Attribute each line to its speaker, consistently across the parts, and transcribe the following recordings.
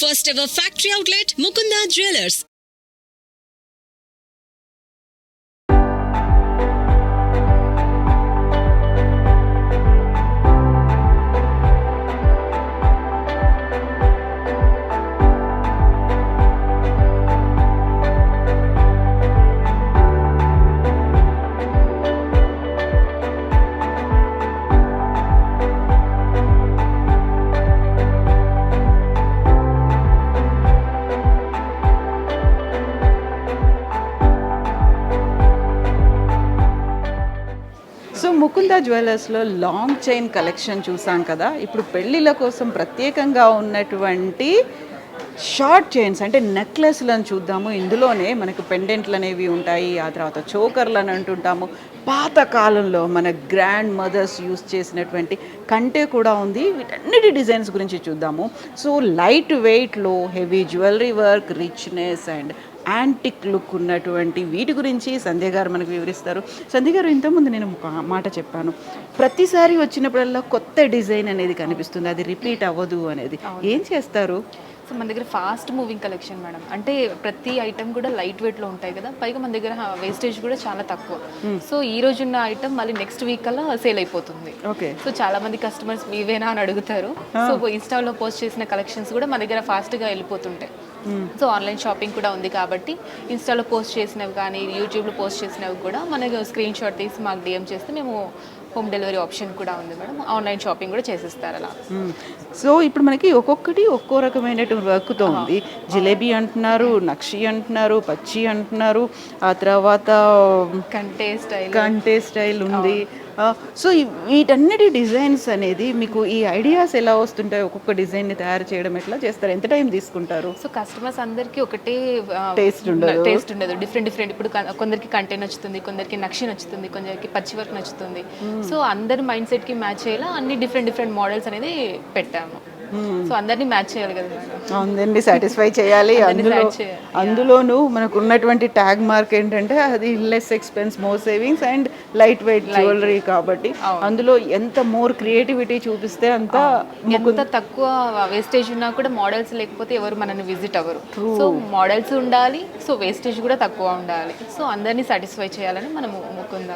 Speaker 1: First ever factory outlet, Mukunda Jewelers.
Speaker 2: So Mukunda జ్యువెలర్స్లో long chain collection చూసాం కదా. ఇప్పుడు పెళ్ళిళ్ళ కోసం ప్రత్యేకంగా ఉన్నటువంటి షార్ట్ చైన్స్ అంటే నెక్లెస్లను చూద్దాము. ఇందులోనే మనకు పెండెంట్లు అనేవి ఉంటాయి. ఆ తర్వాత చోకర్లు అని అంటుంటాము. పాత కాలంలో మన గ్రాండ్ మదర్స్ యూస్ చేసినటువంటి కంటే కూడా ఉంది. వీటన్నిటి డిజైన్స్ గురించి చూద్దాము. సో లైట్ వెయిట్లో heavy jewellery work richness and antique look ఉన్నటువంటి వీటి గురించి సంధ్య గారు మనకు వివరిస్తారు. సంధ్య గారు ఇంతకుముందు నేను ఒక మాట చెప్పాను. ప్రతిసారి వచ్చినప్పుడల్లా కొత్త డిజైన్ అనేది కనిపిస్తుంది. అది రిపీట్ అవ్వదు అనేది. ఏం చేస్తారు?
Speaker 3: సో మన దగ్గర ఫాస్ట్ మూవింగ్ కలెక్షన్ మేడం. అంటే ప్రతి ఐటమ్ కూడా లైట్ వెయిట్లో ఉంటాయి కదా. పైగా మన దగ్గర వేస్టేజ్ కూడా చాలా తక్కువ. సో ఈ రోజు ఉన్న ఐటమ్ మళ్ళీ నెక్స్ట్ వీక్ కల్లా సేల్ అయిపోతుంది.
Speaker 2: ఓకే.
Speaker 3: సో చాలా మంది కస్టమర్స్ మీవేనా అని అడుగుతారు. సో ఇన్స్టాలో పోస్ట్ చేసిన కలెక్షన్స్ కూడా మన దగ్గర ఫాస్ట్గా వెళ్ళిపోతుంటాయి. సో ఆన్లైన్ షాపింగ్ కూడా ఉంది కాబట్టి ఇన్స్టాలో పోస్ట్ చేసినవి కానీ యూట్యూబ్లో పోస్ట్ చేసినవి కూడా మనకు స్క్రీన్ షాట్ తీసి మాకు డిఎం చేస్తే మేము హోమ్ డెలివరీ ఆప్షన్ కూడా ఉంది మేడం. ఆన్లైన్ షాపింగ్ కూడా చేసిస్తారు అలా.
Speaker 2: సో ఇప్పుడు మనకి ఒక్కొక్కటి ఒక్కో రకమైనటువంటి వర్క్తో ఉంది. జిలేబీ అంటున్నారు నక్షి అంటున్నారు పచ్చి అంటున్నారు ఆ తర్వాత
Speaker 3: కంటే స్టైల్.
Speaker 2: కంటే స్టైల్ ఉంది. సో వీటన్నిటి డిజైన్స్ అనేది మీకు ఈ ఐడియాస్ ఎలా వస్తుంటాయి? ఒక్కొక్క డిజైన్ని తయారు చేయడం ఎట్లా చేస్తారు? ఎంత టైం తీసుకుంటారు?
Speaker 3: సో కస్టమర్స్ అందరికి ఒకటే
Speaker 2: Taste ఉండదు.
Speaker 3: టేస్ట్ ఉండదు. Different different. ఇప్పుడు కొందరికి కంటే నచ్చుతుంది కొందరికి నక్షి నచ్చుతుంది కొందరికి పచ్చి వర్క్ నచ్చుతుంది. సో అందరి మైండ్ సెట్కి మ్యాచ్ అయ్యేలా అన్ని డిఫరెంట్ డిఫరెంట్ మోడల్స్ అనేది పెట్టాము. సో అందరినీ మ్యాచ్ చేయాలి కదా
Speaker 2: అందరినీ సాటిస్ఫై చేయాలి. అందులో. అందులోనూ మనకు ఉన్నటువంటి ట్యాగ్ మార్క్ ఏంటంటే అది less expense more savings and light weight jewellery కాబట్టి అందులో ఎంత మోర్ క్రియేటివిటీ చూపిస్తే అంత
Speaker 3: ఎంత తక్కువ వేస్టేజ్ ఉన్నా కూడా మోడల్స్ లేకపోతే ఎవరు మనల్ని విజిట్ అవ్వరు. సో మోడల్స్ ఉండాలి సో వేస్టేజ్ కూడా తక్కువ ఉండాలి. సో అందరినీ సాటిస్ఫై చేయాలని మనము ముకుంద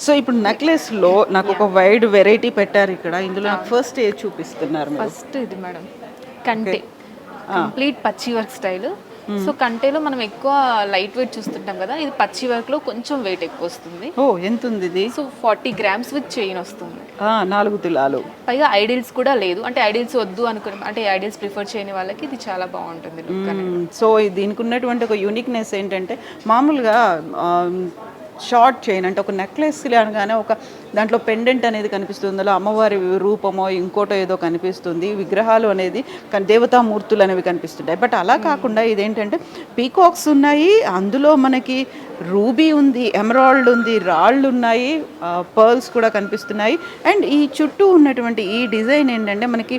Speaker 2: సో ఇప్పుడు నెక్లెస్లో నాకు ఒక వైడ్ వెరైటీ పెట్టారు ఇక్కడ. ఇందులో నాకు ఫస్ట్ ఏ చూపిస్తున్నారు
Speaker 3: ఫస్ట్ ఇది మేడం. కంటే. కంప్లీట్ పచ్చి వర్క్ స్టైల్ సో కంటేలో మనం ఎక్కువ లైట్ వెయిట్ చూస్తుంటాం కదా ఇది పచ్చి వర్క్లో కొంచెం వెయిట్ ఎక్కువ వస్తుంది.
Speaker 2: ఓ ఎంత ఉంది ఇది?
Speaker 3: So forty grams with chain వస్తుంది.
Speaker 2: ఆ, నాలుగు తులాలు.
Speaker 3: పైగా ఐడిల్స్ కూడా లేదు. అంటే ఐడిల్స్ వద్దు అనుకుని అంటే ఐడిల్స్ ప్రిఫర్ చేయని వాళ్ళకి ఇది చాలా బాగుంటుంది
Speaker 2: మ్మ్. సో ఇది దీనికి ఉన్నటువంటి ఒక యూనిక్నెస్ ఏంటంటే మామూలుగా షార్ట్ చైన్ అంటే ఒక నెక్లెస్ అనగానే ఒక దాంట్లో పెండెంట్ అనేది కనిపిస్తుంది అందులో అమ్మవారి రూపమో ఇంకోటో ఏదో కనిపిస్తుంది. విగ్రహాలు అనేది దేవతామూర్తులు అనేవి కనిపిస్తుంటాయి. బట్ అలా కాకుండా ఇదేంటంటే పీకాక్స్ ఉన్నాయి అందులో మనకి రూబీ ఉంది ఎమరాల్డ్ ఉంది రాళ్ళు ఉన్నాయి పర్ల్స్ కూడా కనిపిస్తున్నాయి. అండ్ ఈ చుట్టూ ఉన్నటువంటి ఈ డిజైన్ ఏంటంటే మనకి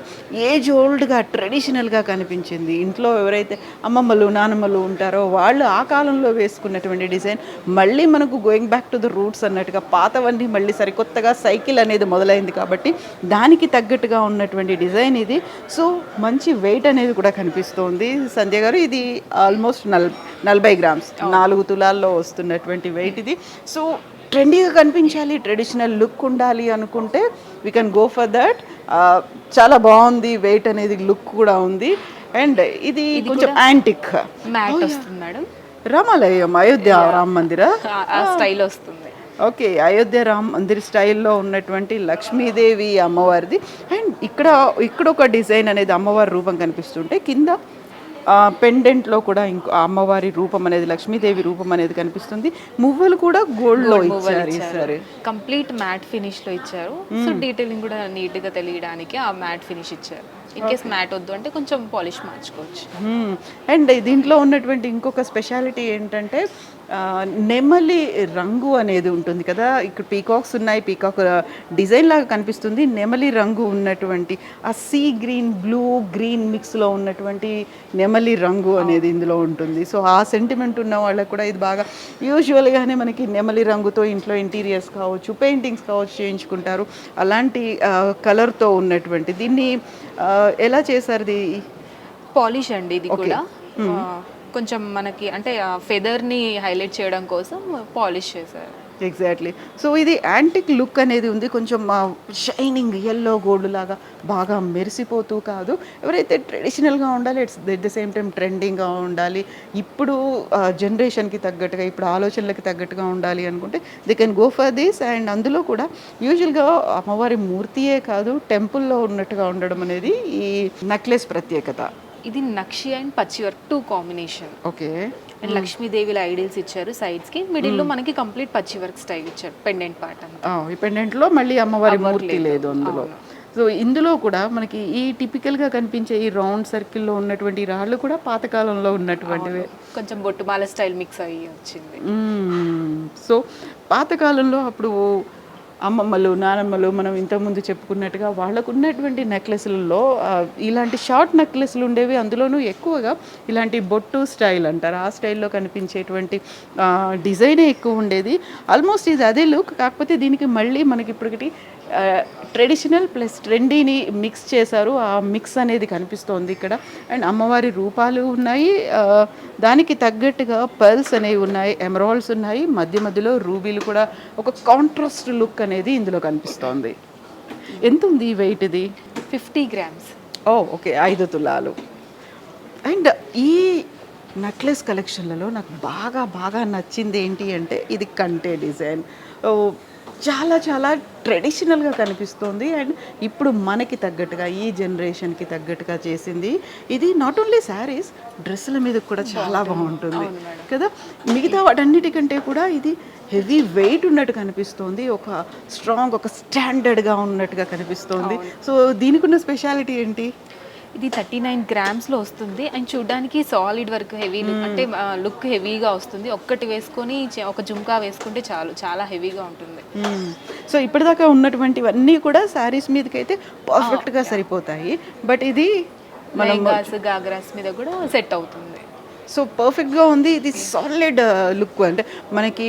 Speaker 2: ఏజ్ ఓల్డ్గా ట్రెడిషనల్గా కనిపించింది. ఇంట్లో ఎవరైతే అమ్మమ్మలు నానమ్మలు ఉంటారో వాళ్ళు ఆ కాలంలో వేసుకున్నటువంటి డిజైన్. మళ్ళీ మనకు going back to the roots అన్నట్టుగా పాతవన్నీ మళ్ళీ సరికొత్తగా సైకిల్ అనేది మొదలైంది కాబట్టి దానికి తగ్గట్టుగా ఉన్నటువంటి డిజైన్ ఇది. సో మంచి వెయిట్ అనేది కూడా కనిపిస్తోంది. సంధ్య గారు ఇది ఆల్మోస్ట్ నల్ నలభై గ్రామ్స్ నాలుగు తులాల్లో వస్తున్నటువంటి వెయిట్ ఇది. సో ట్రెండీగా కనిపించాలి ట్రెడిషనల్ లుక్ ఉండాలి అనుకుంటే we can go for that చాలా బాగుంది వెయిట్ అనేది లుక్ కూడా ఉంది. అండ్ ఇది కొంచెం యాంటిక్
Speaker 3: మ్యాట్ వస్తుంది మేడం.
Speaker 2: రామాలయం అయోధ్య రామ మందిర?
Speaker 3: స్టైల్ వస్తుంది.
Speaker 2: ఓకే అయోధ్య రామ్ మందిర్ స్టైల్లో ఉన్నటువంటి లక్ష్మీదేవి అమ్మవారిది. అండ్ ఇక్కడ ఇక్కడ ఒక డిజైన్ అనేది అమ్మవారి రూపం కనిపిస్తుంటే కింద పెండెంట్లో కూడా ఇంకో అమ్మవారి రూపం అనేది లక్ష్మీదేవి రూపం అనేది కనిపిస్తుంది. మువ్వలు కూడా గోల్డ్లో ఇచ్చారు ఈసారి
Speaker 3: కంప్లీట్ మ్యాట్ ఫినిష్లో ఇచ్చారు. సో డీటెయిలింగ్ కూడా నీట్గా తెలియడానికి ఆ మ్యాట్ ఫినిష్ ఇచ్చారు. ఇన్ కేస్ మ్యాట్ వద్దు అంటే కొంచెం పాలిష్ మార్చుకోవచ్చు.
Speaker 2: అండ్ దీంట్లో ఉన్నటువంటి ఇంకొక స్పెషాలిటీ ఏంటంటే నెమలి రంగు అనేది ఉంటుంది కదా. ఇక్కడ పీకాక్స్ ఉన్నాయి పీకాక్ డిజైన్ లాగా కనిపిస్తుంది. నెమలి రంగు ఉన్నటువంటి ఆ సీ గ్రీన్ బ్లూ గ్రీన్ మిక్స్లో ఉన్నటువంటి నెమలి రంగు అనేది ఇందులో ఉంటుంది. సో ఆ సెంటిమెంట్ ఉన్న వాళ్ళకి కూడా ఇది బాగా యూజువల్గానే మనకి నెమలి రంగుతో ఇంట్లో ఇంటీరియర్స్ కావచ్చు పెయింటింగ్స్ కావచ్చు చేయించుకుంటారు. అలాంటి కలర్తో ఉన్నటువంటి దీన్ని ఎలా చేశారు ఇది?
Speaker 3: పాలిష్ అండి ఇది కూడా. కొంచెం మనకి అంటే ఫెదర్ని హైలైట్ చేయడం కోసం పాలిష్ చేశారు.
Speaker 2: ఎగ్జాక్ట్లీ సో ఇది యాంటిక్ లుక్ అనేది ఉంది. కొంచెం షైనింగ్ ఎల్లో గోల్డ్ లాగా బాగా మెరిసిపోతూ కాదు. ఎవరైతే ట్రెడిషనల్గా ఉండాలి it's at the same time ట్రెండింగ్గా ఉండాలి. ఇప్పుడు జనరేషన్కి తగ్గట్టుగా ఇప్పుడు ఆలోచనలకి తగ్గట్టుగా ఉండాలి అనుకుంటే they can go for this and అందులో కూడా యూజువల్గా అమ్మవారి మూర్తియే కాదు టెంపుల్లో ఉన్నట్టుగా ఉండడం అనేది ఈ నెక్లెస్ ప్రత్యేకత.
Speaker 3: ఇది నక్షి అండ్ పచ్చి work two combination
Speaker 2: okay.
Speaker 3: And లక్ష్మీదేవిల idols ఇచ్చారు సైడ్స్కి. మిడిల్లో మనకి కంప్లీట్ పచ్చి వర్క్ స్టైల్ ఇచ్చారు పెండెంట్ పార్ట్ అంతా.
Speaker 2: ఈ పెండెంట్లో మళ్ళీ అమ్మవారి మూర్తి లేదు. అందులో. సో ఇందులో కూడా మనకి ఈ టిపికల్గా కనిపించే ఈ రౌండ్ సర్కిల్లో ఉన్నటువంటి రాళ్ళు కూడా పాతకాలంలో ఉన్నటువంటివే.
Speaker 3: కొంచెం బొట్టుమాల స్టైల్ మిక్స్ అయ్యి వచ్చింది.
Speaker 2: మ్మ్. సో పాతకాలంలో అప్పుడు అమ్మమ్మలు నానమ్మలు మనం ఇంతకుముందు చెప్పుకున్నట్టుగా వాళ్ళకు ఉన్నటువంటి నెక్లెస్లలో ఇలాంటి షార్ట్ నెక్లెస్లు ఉండేవి. అందులోనూ ఎక్కువగా ఇలాంటి బొట్టు స్టైల్ అంటారు. ఆ స్టైల్లో కనిపించేటువంటి డిజైనే ఎక్కువ ఉండేది. ఆల్మోస్ట్ ఇది అదే లుక్. కాకపోతే దీనికి మళ్ళీ మనకి ఇప్పటికి ట్రెడిషనల్ ప్లస్ ట్రెండీని మిక్స్ చేశారు. ఆ మిక్స్ అనేది కనిపిస్తోంది ఇక్కడ. అండ్ అమ్మవారి రూపాలు ఉన్నాయి. దానికి తగ్గట్టుగా పర్ల్స్ అనేవి ఉన్నాయి ఎమరాల్డ్స్ ఉన్నాయి. మధ్య మధ్యలో రూబీలు కూడా ఒక కాంట్రాస్ట్ లుక్ అనేది ఇందులో కనిపిస్తోంది. ఎంత ఉంది వెయిట్ ఇది?
Speaker 3: Fifty grams.
Speaker 2: ఓ ఓకే ఐదు తులాలు. అండ్ ఈ నెక్లెస్ కలెక్షన్లలో నాకు బాగా బాగా నచ్చింది ఏంటి అంటే ఇది కంటే డిజైన్. చాలా చాలా ట్రెడిషనల్గా కనిపిస్తుంది. అండ్ ఇప్పుడు మనకి తగ్గట్టుగా ఈ జనరేషన్కి తగ్గట్టుగా చేసింది. ఇది నాట్ ఓన్లీ శారీస్ డ్రెస్సుల మీద కూడా చాలా బాగుంటుంది. కదా? మిగతా వాటన్నిటికంటే కూడా ఇది హెవీ వెయిట్ ఉన్నట్టు కనిపిస్తుంది. ఒక స్ట్రాంగ్ ఒక స్టాండర్డ్గా ఉన్నట్టుగా కనిపిస్తుంది. సో దీనికి ఉన్న స్పెషాలిటీ ఏంటి?
Speaker 3: ఇది థర్టీ నైన్ గ్రామ్స్లో వస్తుంది. అండ్ చూడడానికి సాలిడ్ వర్క్ హెవీ అంటే లుక్ హెవీగా వస్తుంది. ఒక్కటి వేసుకొని ఒక జుంకా వేసుకుంటే చాలు. చాలా హెవీగా ఉంటుంది.
Speaker 2: సో ఇప్పటిదాకా ఉన్నటువంటివన్నీ కూడా శారీస్ మీదకి అయితే పర్ఫెక్ట్గా సరిపోతాయి. బట్ ఇది మనం
Speaker 3: లెహంగాస్ గాగ్రాస్ మీద కూడా సెట్ అవుతుంది.
Speaker 2: సో పర్ఫెక్ట్గా ఉంది. ఇది సాలిడ్ లుక్ అంటే మనకి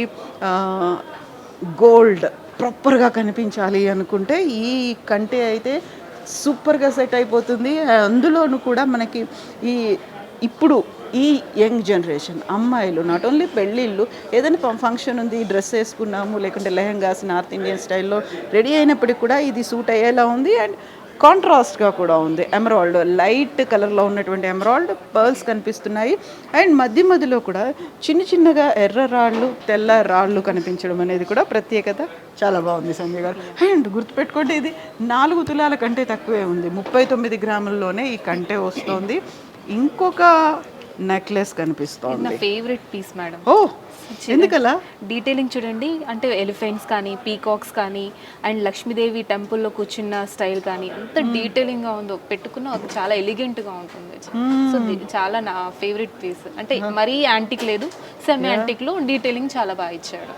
Speaker 2: గోల్డ్ ప్రాపర్గా కనిపించాలి అనుకుంటే ఈ కంటే అయితే సూపర్గా సెట్ అయిపోతుంది. అందులోనూ కూడా మనకి ఈ ఇప్పుడు ఈ యంగ్ జనరేషన్ అమ్మాయిలు నాట్ ఓన్లీ పెళ్ళిళ్ళు ఏదైనా ఫంక్షన్ ఉంది డ్రెస్ వేసుకున్నాము లేకుంటే లెహంగాస్ నార్త్ ఇండియన్ స్టైల్లో రెడీ అయినప్పటికీ కూడా ఇది సూట్ అయ్యేలా ఉంది. అండ్ కాంట్రాస్ట్గా కూడా ఉంది. ఎమరాల్డ్ లైట్ కలర్లో ఉన్నటువంటి ఎమరాల్డ్ పర్ల్స్ కనిపిస్తున్నాయి. అండ్ మధ్య మధ్యలో కూడా చిన్న చిన్నగా ఎర్ర రాళ్ళు తెల్ల రాళ్ళు కనిపించడం అనేది కూడా ప్రత్యేకత చాలా బాగుంది సంజయ్ గారు. అండ్ గుర్తుపెట్టుకోండి ఇది నాలుగు తులాల కంటే తక్కువే ఉంది. ముప్పై తొమ్మిది గ్రాముల్లోనే ఈ కంటే వస్తుంది. ఇంకొక నెక్లెస్
Speaker 3: నా
Speaker 2: కనిపిస్తోంది
Speaker 3: ఫేవరెట్ పీస్ మేడం
Speaker 2: ఓ ఎందుకలా?
Speaker 3: డీటెయిలింగ్ చూడండి అంటే ఎలిఫెంట్స్ కానీ పీకాక్స్ కానీ అండ్ లక్ష్మీదేవి టెంపుల్లో కూర్చున్న స్టైల్ కానీ అంత డీటెయిలింగ్గా ఉందో పెట్టుకున్న ఒక చాలా ఎలిగెంట్గా ఉంటుంది సో చాలా నా ఫేవరెట్ పీస్ అంటే మరీ యాంటిక్ లేదు సెమీ యాంటిక్లో డీటెయిలింగ్ చాలా బాగా ఇచ్చాడు.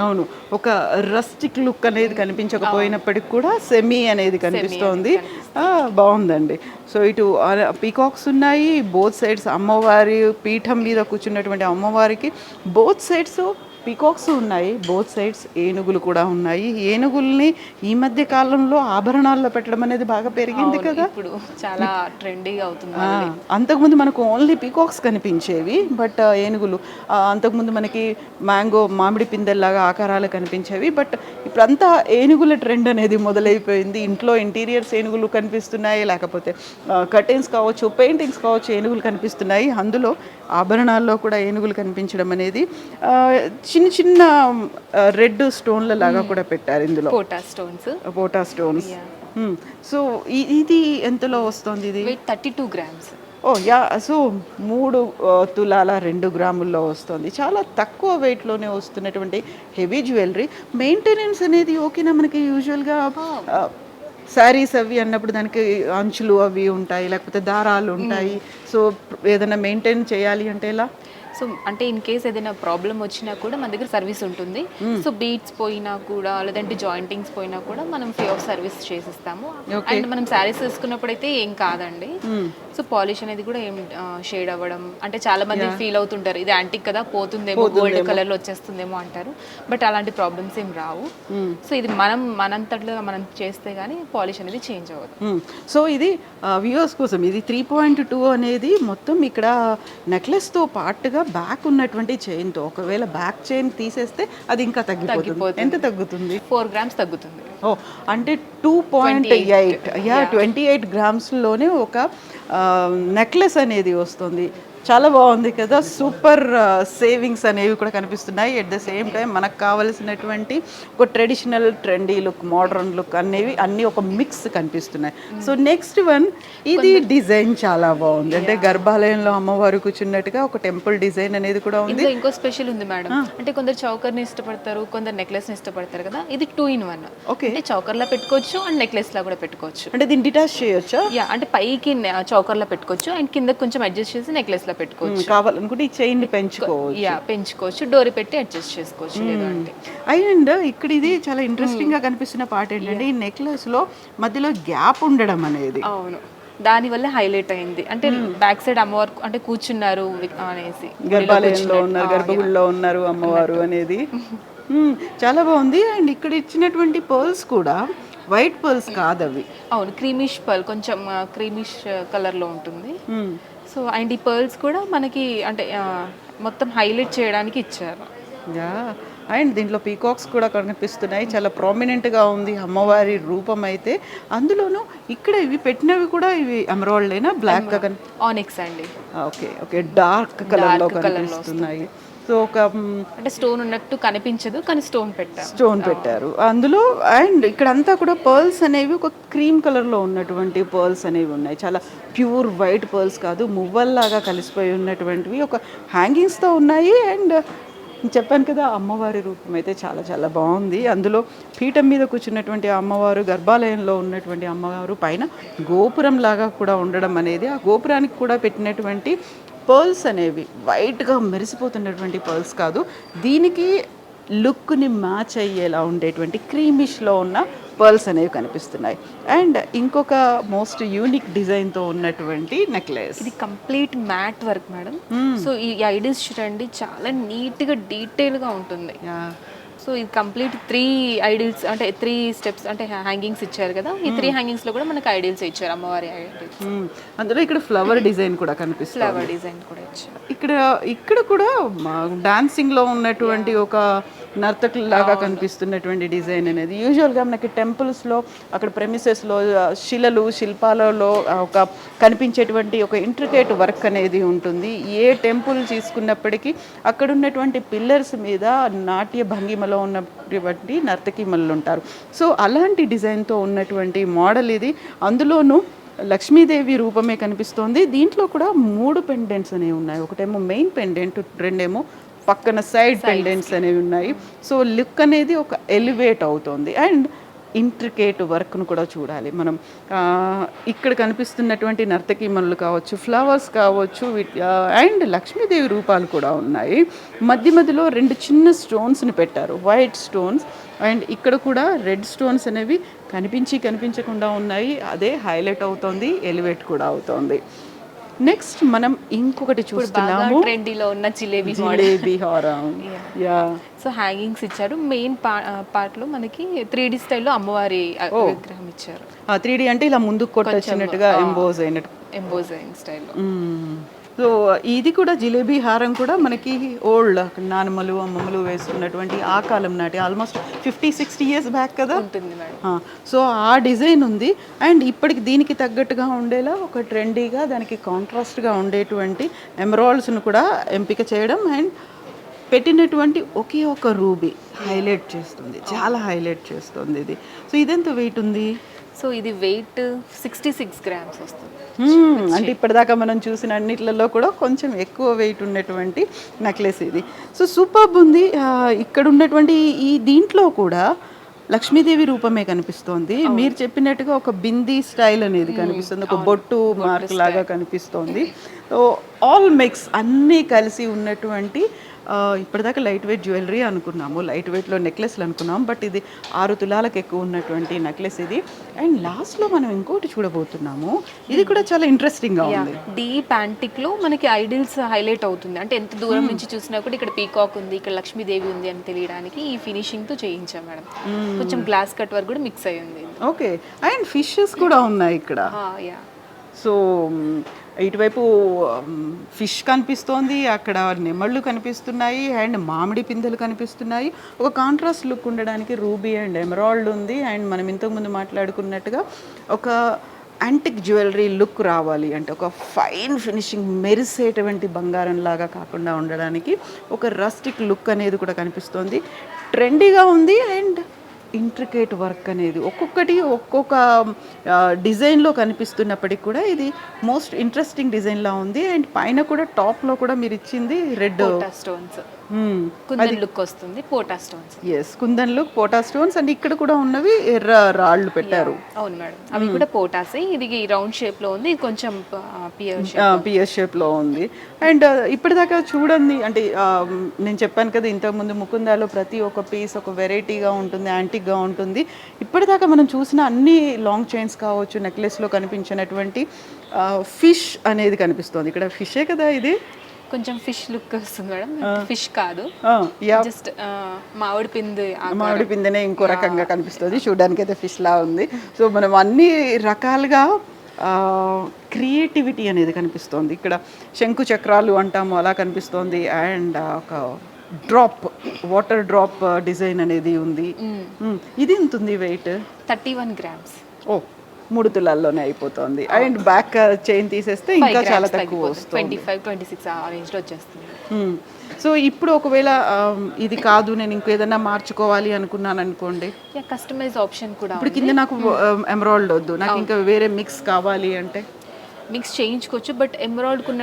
Speaker 2: అవును. ఒక రస్టిక్ లుక్ అనేది కనిపించకపోయినప్పటికి కూడా సెమీ అనేది కనిపిస్తోంది. బాగుందండి. సో ఇటు పీకాక్స్ ఉన్నాయి. బోత్ సైడ్స్ అమ్మవారి పీఠం మీద కూర్చున్నటువంటి అమ్మవారికి బోత్ సైడ్స్ పీకాక్స్ ఉన్నాయి బోత్ సైడ్స్ ఏనుగులు కూడా ఉన్నాయి. ఏనుగుల్ని ఈ మధ్య కాలంలో ఆభరణాల్లో పెట్టడం అనేది బాగా పెరిగింది కదా.
Speaker 3: ఇప్పుడు చాలా ట్రెండీగా అవుతుంది
Speaker 2: అంతకుముందు మనకు ఓన్లీ పీకాక్స్ కనిపించేవి బట్ ఏనుగులు అంతకుముందు మనకి మ్యాంగో మామిడి పిందెల్లాగా ఆకారాలు కనిపించేవి బట్ ఇప్పుడంతా ఏనుగుల ట్రెండ్ అనేది మొదలైపోయింది. ఇంట్లో ఇంటీరియర్స్ ఏనుగులు కనిపిస్తున్నాయి లేకపోతే కర్టెన్స్ కావచ్చు పెయింటింగ్స్ కావచ్చు ఏనుగులు కనిపిస్తున్నాయి. అందులో ఆభరణాల్లో కూడా ఏనుగులు కనిపించడం అనేది చిన్న చిన్న రెడ్ స్టోన్ల లాగా కూడా పెట్టారు ఇందులో.
Speaker 3: కోటా స్టోన్స్.
Speaker 2: పోటా స్టోన్స్. సో ఇది ఎంతలో వస్తుంది ఇది?
Speaker 3: Thirty two grams
Speaker 2: oh yeah so మూడు తులాల రెండు గ్రాముల్లో వస్తుంది. చాలా తక్కువ వెయిట్లోనే వస్తున్నటువంటి హెవీ జ్యువెలరీ. మెయింటెనెన్స్ అనేది ఓకేనా మనకి యూజువల్గా? శారీస్ అవి అన్నప్పుడు దానికి అంచులు అవి ఉంటాయి లేకపోతే దారాలు ఉంటాయి. సో ఏదైనా మెయింటైన్ చేయాలి అంటే ఎలా?
Speaker 3: సో అంటే ఇన్ కేస్ ఏదైనా ప్రాబ్లం వచ్చినా కూడా మన దగ్గర సర్వీస్ ఉంటుంది. సో బీట్స్ పోయినా కూడా లేదంటే జాయింటింగ్స్ పోయినా కూడా మనం ఫ్రీ ఆఫ్ సర్వీస్ చేసిస్తాము. అండ్ మనం శారీస్ వేసుకున్నప్పుడు అయితే ఏం కాదండి. సో పాలిష్ అనేది కూడా ఏం షేడ్ అవ్వడం అంటే చాలా మంది ఫీల్ అవుతుంటారు ఇది యాంటిక్ కదా పోతుందేమో గోల్డ్ కలర్లో వచ్చేస్తుందేమో అంటారు. బట్ అలాంటి ప్రాబ్లమ్స్ ఏం రావు. సో ఇది మనం మనంతట్లో మనం చేస్తే గానీ పాలిష్ అనేది చేంజ్ అవ్వదు.
Speaker 2: సో ఇది వ్యూవర్స్ కోసం ఇది త్రీ పాయింట్ టూ అనేది మొత్తం ఇక్కడ నెక్లెస్తో పాటుగా బ్యాక్ ఉన్నటువంటి చైన్తో ఒకవేళ బ్యాక్ చైన్ తీసేస్తే అది ఇంకా తగ్గిపోతుంది. ఎంత తగ్గుతుంది?
Speaker 3: ఫోర్ గ్రామ్స్ తగ్గుతుంది.
Speaker 2: ఓ అంటే two point eight yeah twenty eight గ్రామ్స్లోనే ఒక నెక్లెస్ అనేది వస్తుంది. చాలా బాగుంది కదా. సూపర్ సేవింగ్స్ అనేవి కూడా కనిపిస్తున్నాయి. ఎట్ ద సేమ్ టైం మనకు కావలసినటువంటి ఒక traditional trendy look modern look అనేవి అన్నీ ఒక మిక్స్ కనిపిస్తున్నాయి. సో నెక్స్ట్ వన్ ఇది డిజైన్ చాలా బాగుంది. అంటే గర్భాలయంలో అమ్మవారు కూర్చున్నట్టుగా ఒక టెంపుల్ డిజైన్ అనేది కూడా ఉంది.
Speaker 3: ఇంకో స్పెషల్ ఉంది మేడం అంటే కొందరు చౌకర్ని ఇష్టపడతారు కొందరు నెక్లెస్ని ఇష్టపడతారు కదా. ఇది టూ ఇన్ వన్
Speaker 2: ఓకే
Speaker 3: అంటే చౌకర్ లా పెట్టుకోవచ్చు అండ్ నెక్లెస్ లా కూడా పెట్టుకోవచ్చు.
Speaker 2: అంటే దీన్ని డిటాచ్ చేయొచ్చా?
Speaker 3: యా అంటే పైకి చౌకర్ లా పెట్టుకోవచ్చు. అండ్ కింద కొంచెం అడ్జస్ట్ చేసి నెక్లెస్ లా పెట్టుకోవచ్చు.
Speaker 2: కావాలనుకుంటే ఈ చైన్ పెంచుకోవచ్చు.
Speaker 3: యా పెంచుకోవచ్చు. డోరీ పెట్టి అడ్జస్ట్ చేసుకోవచ్చు. లేదు అంటే
Speaker 2: అండ్ ఇక్కడ ఇది చాలా ఇంట్రెస్టింగ్గా కనిపిస్తున్న పార్ట్ ఏంటంటే ఈ నెక్లెస్లో మధ్యలో గ్యాప్ ఉండడం అనేది.
Speaker 3: అవును. దాని వల్ల హైలైట్ అయింది. అంటే బ్యాక్ సైడ్ అమ్మవారు అంటే కూర్చున్నారు అనేసి.
Speaker 2: గర్భాలయంలో ఉన్నారు గర్భగుడిలో ఉన్నారు అమ్మవారు అనేది. చాలా బాగుంది. అండ్ ఇక్కడ ఇచ్చినటువంటి పర్ల్స్ కూడా వైట్ పర్ల్స్ కాదు అవి
Speaker 3: అవును క్రీమిష్ పర్ల్ కొంచెం క్రీమిష్ కలర్లో ఉంటుంది. సో అండ్ ఈ పర్ల్స్ కూడా మనకి అంటే మొత్తం హైలైట్ చేయడానికి ఇచ్చారు.
Speaker 2: యా అండ్ దీంట్లో పీకాక్స్ కూడా కనిపిస్తున్నాయి. చాలా ప్రామినెంట్గా ఉంది అమ్మవారి రూపం అయితే. అందులోనూ ఇక్కడ ఇవి పెట్టినవి కూడా ఇవి ఎమరాల్డేనా బ్లాక్గా కనిపి
Speaker 3: ఆనిక్స్ అండి.
Speaker 2: ఓకే ఓకే డార్క్ కలర్లో కనిపిస్తున్నాయి. సో ఒక
Speaker 3: అంటే స్టోన్ ఉన్నట్టు కనిపించదు కానీ స్టోన్ పెట్టాం
Speaker 2: స్టోన్ పెట్టారు. అందులో అండ్ ఇక్కడ అంతా కూడా పర్ల్స్ అనేవి ఒక క్రీమ్ కలర్లో ఉన్నటువంటి పర్ల్స్ అనేవి ఉన్నాయి. చాలా ప్యూర్ వైట్ పర్ల్స్ కాదు మువ్వల్లాగా కలిసిపోయి ఉన్నటువంటివి ఒక హ్యాంగింగ్స్తో ఉన్నాయి. అండ్ చెప్పాను కదా అమ్మవారి రూపం అయితే చాలా చాలా బాగుంది. అందులో పీఠం మీద కూర్చున్నటువంటి అమ్మవారు గర్భాలయంలో ఉన్నటువంటి అమ్మవారు పైన గోపురం లాగా కూడా ఉండడం అనేది ఆ గోపురానికి కూడా పెట్టినటువంటి పర్ల్స్ అనేవి వైట్గా మెరిసిపోతున్నటువంటి పర్ల్స్ కాదు. దీనికి లుక్ని మ్యాచ్ అయ్యేలా ఉండేటువంటి క్రీమిష్లో ఉన్న పర్ల్స్ అనేవి కనిపిస్తున్నాయి. అండ్ ఇంకొక మోస్ట్ యూనిక్ డిజైన్తో ఉన్నటువంటి నెక్లెస్.
Speaker 3: ఇది complete matte work madam. So ఈ ఐడియాస్ చూడండి చాలా నీట్గా డీటెయిల్గా ఉంటుంది సో ఇది కంప్లీట్ త్రీ ఐడిల్స్ అంటే త్రీ స్టెప్స్ అంటే హ్యాంగింగ్స్ ఇచ్చారు కదా? ఈ త్రీ హ్యాంగింగ్స్లో కూడా మనకి ఐడియల్స్ ఇచ్చారు అమ్మవారి ఐడిల్స్.
Speaker 2: అందులో ఇక్కడ ఫ్లవర్ డిజైన్ కూడా కనిపిస్తుంది.
Speaker 3: ఫ్లవర్ డిజైన్ కూడా ఇచ్చారు.
Speaker 2: ఇక్కడ ఇక్కడ కూడా డాన్సింగ్లో ఉన్నటువంటి ఒక నర్తకులాగా కనిపిస్తున్నటువంటి డిజైన్ అనేది. యూజువల్గా మనకి temples లో అక్కడ premises లో ఆ, శిలలు శిల్పాలలో ఒక కనిపించేటువంటి ఒక ఇంట్రికేట్ వర్క్ అనేది ఉంటుంది. ఏ టెంపుల్ తీసుకున్నప్పటికీ అక్కడ ఉన్నటువంటి పిల్లర్స్ మీద నాట్య భంగిమలో ఉన్నటువంటి నర్తకిమల్లు ఉంటారు. సో అలాంటి డిజైన్తో ఉన్నటువంటి మోడల్ ఇది. అందులోనూ లక్ష్మీదేవి రూపమే కనిపిస్తోంది. దీంట్లో కూడా మూడు పెండెంట్స్ అనేవి ఉన్నాయి. ఒకటేమో మెయిన్ పెండెంట్ రెండేమో పక్కన సైడ్ పెండెంట్స్ అనేవి ఉన్నాయి. సో లుక్ అనేది ఒక ఎలివేట్ అవుతుంది. అండ్ ఇంట్రికేట్ వర్క్ను కూడా చూడాలి మనం. ఇక్కడ కనిపిస్తున్నటువంటి నర్తకీమణులు కావచ్చు ఫ్లవర్స్ కావచ్చు అండ్ లక్ష్మీదేవి రూపాలు కూడా ఉన్నాయి. మధ్య మధ్యలో రెండు చిన్న స్టోన్స్ని పెట్టారు. వైట్ స్టోన్స్ అండ్ ఇక్కడ కూడా రెడ్ స్టోన్స్ అనేవి కనిపించి కనిపించకుండా ఉన్నాయి. అదే హైలైట్ అవుతోంది ఎలివేట్ కూడా అవుతోంది. నెక్స్ట్ మనం ఇంకొకటి చూస్తున్నాము.
Speaker 3: ట్రెండీలో ఉన్న జిలేబీ
Speaker 2: జిలేబీ హారం యా
Speaker 3: సో హ్యాంగింగ్స్ ఇచ్చారు. మెయిన్ పార్ట్లో మనకి త్రీ డి స్టైల్లో అమ్మవారి విగ్రహం ఇచ్చారు.
Speaker 2: త్రీ అంటే ఇలా ముందుకు కొట్టొచ్చినట్టుగా ఎంబోజ్ అయినట్టు.
Speaker 3: ఎంబోజైన్ స్టైల్లో
Speaker 2: సో ఇది కూడా జిలేబీ హారం కూడా మనకి ఓల్డ్ నానమ్మలు అమ్మమ్మలు వేసుకున్నటువంటి ఆ కాలం నాటి almost fifty sixty years back కదా? సో ఆ డిజైన్ ఉంది. అండ్ ఇప్పటికి దీనికి తగ్గట్టుగా ఉండేలా ఒక ట్రెండీగా దానికి కాంట్రాస్ట్గా ఉండేటువంటి ఎమరాల్డ్స్ను కూడా ఎంపిక చేయడం అండ్ పెట్టినటువంటి ఒకే ఒక రూబీ హైలైట్ చేస్తుంది. చాలా హైలైట్ చేస్తుంది ఇది. సో ఇదెంత వెయిట్ ఉంది?
Speaker 3: సో ఇది వెయిట్ సిక్స్టీ సిక్స్ గ్రామ్స్ వస్తుంది.
Speaker 2: అంటే ఇప్పటిదాకా మనం చూసిన అన్నిట్లలో కూడా కొంచెం ఎక్కువ వెయిట్ ఉన్నటువంటి నెక్లెస్ ఇది. సో సూపర్ ఉంది. ఇక్కడ ఉన్నటువంటి ఈ దీంట్లో కూడా లక్ష్మీదేవి రూపమే కనిపిస్తోంది. మీరు చెప్పినట్టుగా ఒక బిందీ స్టైల్ అనేది కనిపిస్తుంది. ఒక బొట్టు మార్క్ లాగా కనిపిస్తోంది. సో ఆల్ మిక్స్ అన్నీ కలిసి ఉన్నటువంటి ఇప్పటిదాకా లైట్ వెయిట్ జ్యువెలరీ అనుకున్నాము. లైట్ వెయిట్లో నెక్లెస్లు అనుకున్నాం. బట్ ఇది ఆరు తులాలకు ఎక్కువ ఉన్నటువంటి నెక్లెస్ ఇది. అండ్ లాస్ట్లో మనం ఇంకోటి చూడబోతున్నాము. ఇది కూడా చాలా ఇంట్రెస్టింగ్గా ఉంది.
Speaker 3: డీప్ యాంటిక్లో మనకి ఐడిల్స్ హైలైట్ అవుతుంది. అంటే ఎంత దూరం నుంచి చూసినా కూడా ఇక్కడ పీకాక్ ఉంది ఇక్కడ లక్ష్మీదేవి ఉంది అని తెలియడానికి ఈ ఫినిషింగ్తో చేయించాం మేడం. కొంచెం గ్లాస్ కట్ వర్క్ కూడా మిక్స్ అయి ఉంది.
Speaker 2: ఓకే అండ్ ఫిషెస్ కూడా ఉన్నాయి ఇక్కడ.
Speaker 3: యా
Speaker 2: సో మ్, ఇటువైపు ఫిష్ కనిపిస్తోంది అక్కడ నెమళ్ళు కనిపిస్తున్నాయి అండ్ మామిడి పిందెలు కనిపిస్తున్నాయి. ఒక కాంట్రాస్ట్ లుక్ ఉండడానికి రూబీ అండ్ ఎమరాల్డ్ ఉంది అండ్ మనం ఇంతకుముందు మాట్లాడుకున్నట్టుగా ఒక యాంటిక్ జ్యువెలరీ లుక్ రావాలి. అంటే ఒక ఫైన్ ఫినిషింగ్ మెరిసేటువంటి బంగారం లాగా కాకుండా ఉండడానికి ఒక రస్టిక్ లుక్ అనేది కూడా కనిపిస్తోంది. ట్రెండీగా ఉంది అండ్ ఇంట్రికేట్ వర్క్ అనేది. ఒక్కొక్కటి ఒక్కొక్క డిజైన్లో కనిపిస్తున్నప్పటికి కూడా ఇది మోస్ట్ ఇంట్రెస్టింగ్ డిజైన్లా ఉంది. అండ్ పైన కూడా టాప్లో కూడా మీరు ఇచ్చింది రెడ్
Speaker 3: స్టోన్స్ కుందన్ లుక్ వస్తుంది పోటా స్టోన్స్
Speaker 2: ఎస్ కుందన్లు పోటా స్టోన్స్ అండ్ ఇక్కడ కూడా ఉన్నవి ఎర్ర రాళ్ళు పెట్టారు.
Speaker 3: అవును మేడం. అవి కూడా పోటాసే ఇది రౌండ్ షేప్లో ఉంది ఇది కొంచెం పియర్ షేప్
Speaker 2: పిఎస్ షేప్లో ఉంది. అండ్ ఇప్పటిదాకా చూడండి అంటే నేను చెప్పాను కదా ఇంతకుముందు ముకుందాలో ప్రతి ఒక్క పీస్ ఒక వెరైటీగా ఉంటుంది యాంటిక్గా ఉంటుంది. ఇప్పటిదాకా మనం చూసిన అన్ని లాంగ్ చైన్స్ కావచ్చు నెక్లెస్లో కనిపించినటువంటి ఫిష్ అనేది కనిపిస్తుంది. ఇక్కడ ఫిషే కదా ఇది?
Speaker 3: కొంచెం ఫిష్ లుక్ వస్తుంది మేడం. ఫిష్ కాదు. జస్ట్ మామిడి పిండి.
Speaker 2: మామిడి పిందెనే ఇంకో రకంగా కనిపిస్తుంది. చూడడానికి అయితే ఫిష్ లా ఉంది. సో మనం అన్ని రకాలుగా క్రియేటివిటీ అనేది కనిపిస్తోంది. ఇక్కడ శంకు చక్రాలు అంటాము అలా కనిపిస్తోంది. అండ్ ఒక డ్రాప్ వాటర్ డ్రాప్ డిజైన్ అనేది ఉంది. ఇది ఎంత ఉంది వెయిట్?
Speaker 3: Thirty one grams.
Speaker 2: ఓ మూడు తులాల్లోనే అయిపోతుంది అండ్ బ్యాక్ చైన్ తీసేస్తే ఇంకా చాలా తక్కువ వస్తుంది.
Speaker 3: ట్వంటీ ఫైవ్ ట్వంటీ సిక్స్ ఆ రేంజ్లో వచ్చేస్తుంది.
Speaker 2: సో ఇప్పుడు ఒకవేళ ఇది కాదు నేను ఇంకేదన్నా మార్చుకోవాలి అనుకున్నాను అనుకోండి.
Speaker 3: కస్టమైజ్ ఆప్షన్ కూడా
Speaker 2: ఇప్పుడు కింద నాకు ఎమరాల్డ్ వద్దు. నాకు ఇంకా వేరే మిక్స్ కావాలి అంటే?
Speaker 3: మిక్స్ చేయించుకోవచ్చు బట్ ఎమరాల్డ్ కున్న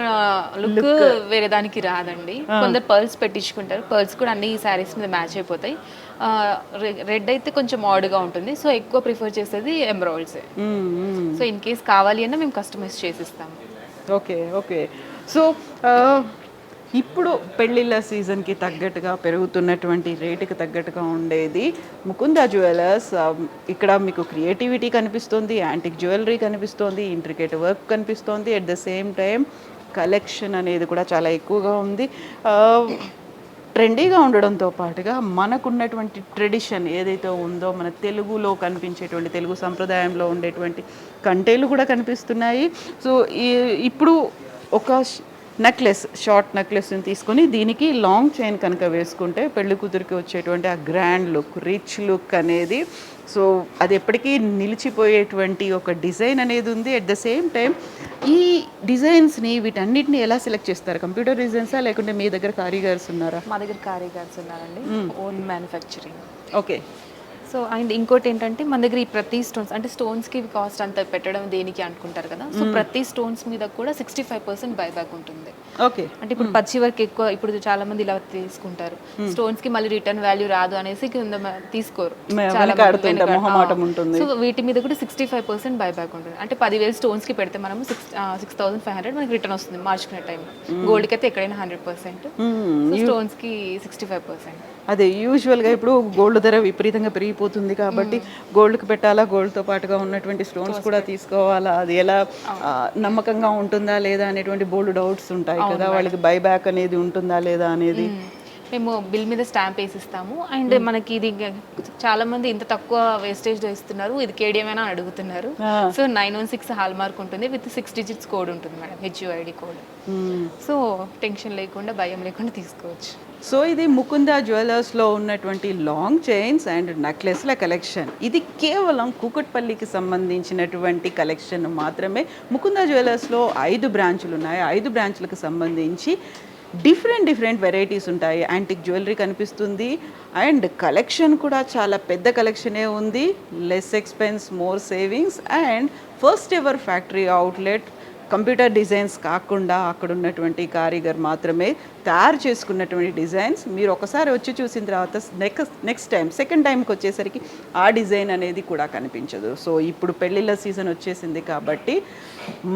Speaker 3: లుక్ వేరే దానికి రాదండి. కొందరు పర్ల్స్ పెట్టించుకుంటారు. పర్ల్స్ కూడా అన్ని శారీస్ మీద మ్యాచ్ అయిపోతాయి. రెడ్ అయితే కొంచెం ఆడ్గా ఉంటుంది. సో ఎక్కువ ప్రిఫర్ చేసేది ఎమరాల్డ్స్. సో ఇన్ కేస్ కావాలి అన్నా మేము కస్టమైజ్ చేసిస్తాము.
Speaker 2: Okay okay. సో ఇప్పుడు పెళ్ళిళ్ళ సీజన్కి తగ్గట్టుగా పెరుగుతున్నటువంటి రేటుకి తగ్గట్టుగా ఉండేది ముకుంద జ్యువెలర్స్ ఇక్కడ మీకు క్రియేటివిటీ కనిపిస్తుంది యాంటిక్ జ్యువెలరీ కనిపిస్తుంది ఇంట్రికేట్ వర్క్ కనిపిస్తుంది. At the same time collection అనేది కూడా చాలా ఎక్కువగా ఉంది. ట్రెండీగా ఉండడంతో పాటుగా మనకున్నటువంటి ట్రెడిషన్ ఏదైతే ఉందో మన తెలుగులో కనిపించేటువంటి తెలుగు సంప్రదాయంలో ఉండేటువంటి కంటేలు కూడా కనిపిస్తున్నాయి. సో ఈ ఇప్పుడు ఒక నెక్లెస్ షార్ట్ నెక్లెస్ని తీసుకొని దీనికి లాంగ్ చైన్ కనుక వేసుకుంటే పెళ్ళి కూతురికి వచ్చేటువంటి ఆ గ్రాండ్ లుక్ రిచ్ లుక్ అనేది సో అది ఎప్పటికీ నిలిచిపోయేటువంటి ఒక డిజైన్ అనేది ఉంది. అట్ ద సేమ్ టైం ఈ డిజైన్స్ని వీటన్నిటిని ఎలా సెలెక్ట్ చేస్తారు? కంప్యూటర్ డిజైన్సా లేకుంటే మీ దగ్గర కారీగర్స్ ఉన్నారా?
Speaker 3: మా దగ్గర కారీగర్స్ ఉన్నారండి. Own manufacturing
Speaker 2: okay
Speaker 3: so and ఇంకోటి ఏంటంటే మన దగ్గర ఈ ప్రతి స్టోన్స్ అంటే స్టోన్స్కి కాస్ట్ అంత పెట్టడం దేనికి అనుకుంటారు కదా? సో ప్రతి స్టోన్స్ మీద కూడా సిక్స్టీ ఫైవ్ పర్సెంట్ బైబ్యాక్ ఉంటుంది.
Speaker 2: ఓకే
Speaker 3: అంటే ఇప్పుడు పచ్చి వర్క్ ఎక్కువ ఇప్పుడు చాలా మంది ఇలా తీసుకుంటారు. స్టోన్స్కి మళ్ళీ రిటర్న్ వాల్యూ రాదు అనేసి కింద తీసుకోరు. సో వీటి మీద కూడా సిక్స్టీ ఫైవ్ పర్సెంట్ బైబ్యాక్ ఉంటుంది. అంటే పదివేలు స్టోన్స్కి పెడితే మనము six six thousand five hundred మనకి రిటర్న్ వస్తుంది మార్చుకునే టైం గోల్డ్కి అయితే ఎక్కడైనా హండ్రెడ్ పర్సెంట్ స్టోన్స్కి సిక్స్టీ ఫైవ్ పర్సెంట్
Speaker 2: అదే యూజువల్గా ఇప్పుడు గోల్డ్ ధర విపరీతంగా పెరిగిపోతుంది కాబట్టి గోల్డ్కి పెట్టాలా గోల్డ్తో పాటుగా ఉన్నటువంటి స్టోన్స్ కూడా తీసుకోవాలా? అది ఎలా నమ్మకంగా ఉంటుందా లేదా అనేటువంటి బోల్డ్ డౌట్స్ ఉంటాయి కదా. వాళ్ళకి బైబ్యాక్ అనేది ఉంటుందా లేదా అనేది
Speaker 3: మేము బిల్ మీద స్టాంప్ వేసిస్తాము. అండ్ మనకి ఇది చాలా మంది ఇంత తక్కువ వేస్టేజ్ ఇస్తున్నారు. ఇది కేడియమేనా అని అడుగుతున్నారు. So nine one six hallmark ఉంటుంది. విత్ సిక్స్ డిజిట్స్ కోడ్ ఉంటుంది madam. HUID code
Speaker 2: hmm.
Speaker 3: So tension లేకుండా భయం లేకుండా తీసుకోవచ్చు.
Speaker 2: సో ఇది ముకుంద జ్యువెలర్స్లో ఉన్నటువంటి లాంగ్ చైన్స్ అండ్ నెక్లెస్ల కలెక్షన్ ఇది కేవలం కూకట్పల్లికి సంబంధించినటువంటి కలెక్షన్ మాత్రమే. ముకుంద జ్యువెలర్స్లో ఐదు బ్రాంచులు ఉన్నాయి. ఐదు బ్రాంచులకు సంబంధించి డిఫరెంట్ డిఫరెంట్ వెరైటీస్ ఉంటాయి. యాంటిక్ జ్యువెలరీ కనిపిస్తుంది. అండ్ కలెక్షన్ కూడా చాలా పెద్ద కలెక్షనే ఉంది. Less expense more savings and first ever factory outlet computer designs కాకుండా అక్కడ ఉన్నటువంటి కారీగర్ మాత్రమే తయారు చేసుకున్నటువంటి డిజైన్స్. మీరు ఒకసారి వచ్చి చూసిన తర్వాత నెక్స్ట్ నెక్స్ట్ టైం సెకండ్ టైంకి వచ్చేసరికి ఆ డిజైన్ అనేది కూడా కనిపించదు. సో ఇప్పుడు పెళ్ళిళ్ళ సీజన్ వచ్చేసింది కాబట్టి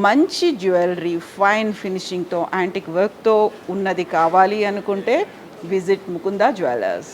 Speaker 2: మంచి జ్యువెలరీ ఫైన్ ఫినిషింగ్తో యాంటిక్ వర్క్తో ఉన్నది కావాలి అనుకుంటే విజిట్ ముకుందా జ్యువెలర్స్.